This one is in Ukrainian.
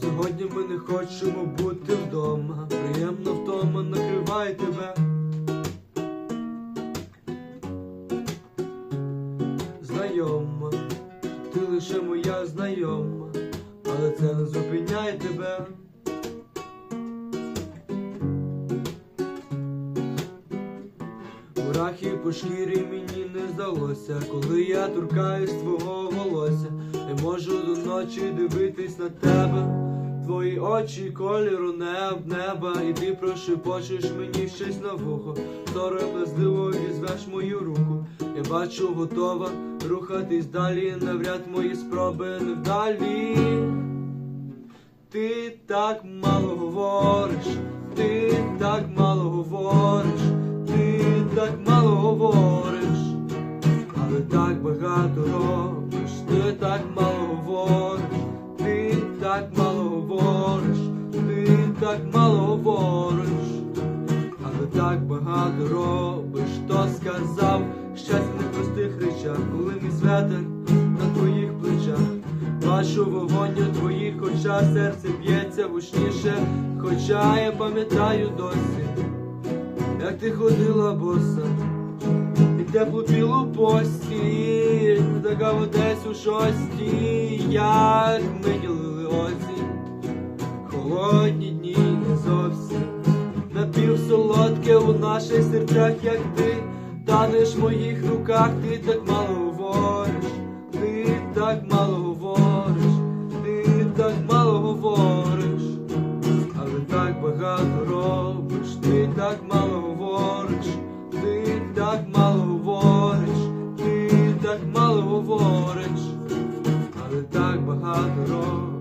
Сьогодні ми не хочемо бути вдома. Приємно втома накриває тебе. Знайома, ти лише моя знайома, але це не зупиняє тебе. Мурахи по шкірі мені не здалося, коли я торкаюсь твого волосся, не можу до ночі дивитись на тебе. Твої очі кольору неб, неба, і ти прошепочеш мені щось на вухо. Сором'язливо візвеш мою руку. Я бачу, готова рухатись далі, навряд мої спроби невдалі. Ти так мало говориш, ти так мало говориш, ти так мало говориш, але так багато робиш, ти так мало говориш, так мало говориш, але так багато робиш, хто сказав щастя в непростих речах, коли мій светер на твоїх плечах. Бачу вогонь у твоїх очах, серце б'ється гучніше, хоча я пам'ятаю досі, як ти ходила боса, і теплу білу постіль, така десь у шостій, як ми наших серцях, як ти, танеш в моїх руках, ти так мало говориш, ти так мало говориш, ти так мало говориш, але так багато робиш, ти так мало говориш, ти так мало говориш, ти так мало говориш, але так багато робиш.